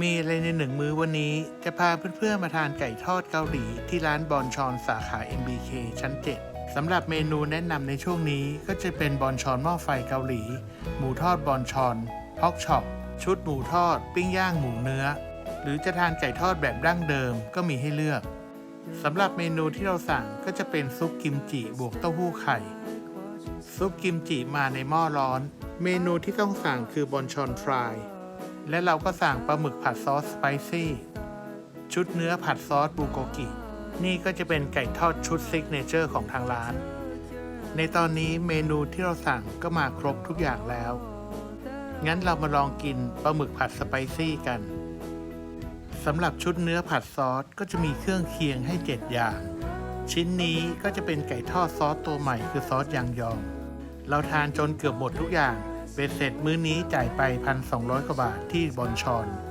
มีอะไรในหนึ่งมื้อวันนี้จะพาเพื่อนๆมาทานไก่ทอดเกาหลีที่ร้านบอนชอนสาขา MBK ชั้น 7 สำหรับเมนูแนะนำในช่วงนี้ก็จะเป็นบอนชอนหม้อไฟเกาหลี หมูทอดบอนชอนพอกช็อปชุดหมูทอด ปิ้งย่างหมูเนื้อ หรือจะทานไก่ทอดแบบดั้งเดิมก็มีให้เลือกสำหรับเมนูที่เราสั่งก็จะเป็นซุปกิมจิบวกเต้าหู้ไข่ ซุปกิมจิมาในหม้อร้อน เมนูที่ต้องสั่งคือบอนชอนฟราย และเราก็สั่งปลาหมึกผัดซอสสไปซี่ ชุดเนื้อผัดซอสบูโกกิ นี่ก็จะเป็นไก่ทอดชุดซิกเนเจอร์ของทางร้าน ในตอนนี้เมนูที่เราสั่งก็มาครบทุกอย่างแล้ว งั้นเรามาลองกินปลาหมึกผัดสไปซี่กัน สำหรับชุดเนื้อผัดซอสก็จะมีเครื่องเคียงให้ 7 อย่าง ชิ้นนี้ก็จะเป็นไก่ทอดซอสตัวใหม่คือซอสยางยอง เราทานจนเกือบหมดทุกอย่าง เบ็ดเสร็จมื้อนี้จ่ายไป1,200กว่าบาทที่บอนชอน